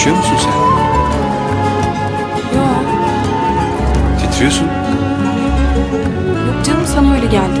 Üşüyor musun sen? Yok, Titriyorsun. yok canım sana öyle geldi.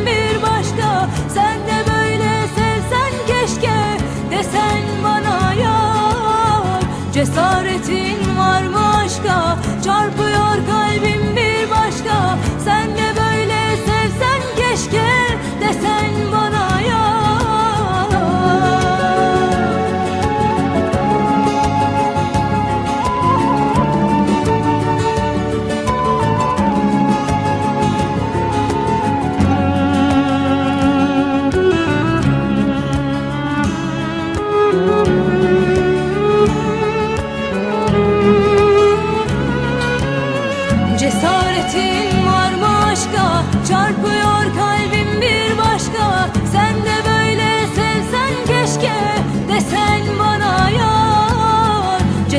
Çaresin var başka Çarpıyor kalbim bir başka. Sen de böyle sevsen keşke Desen bana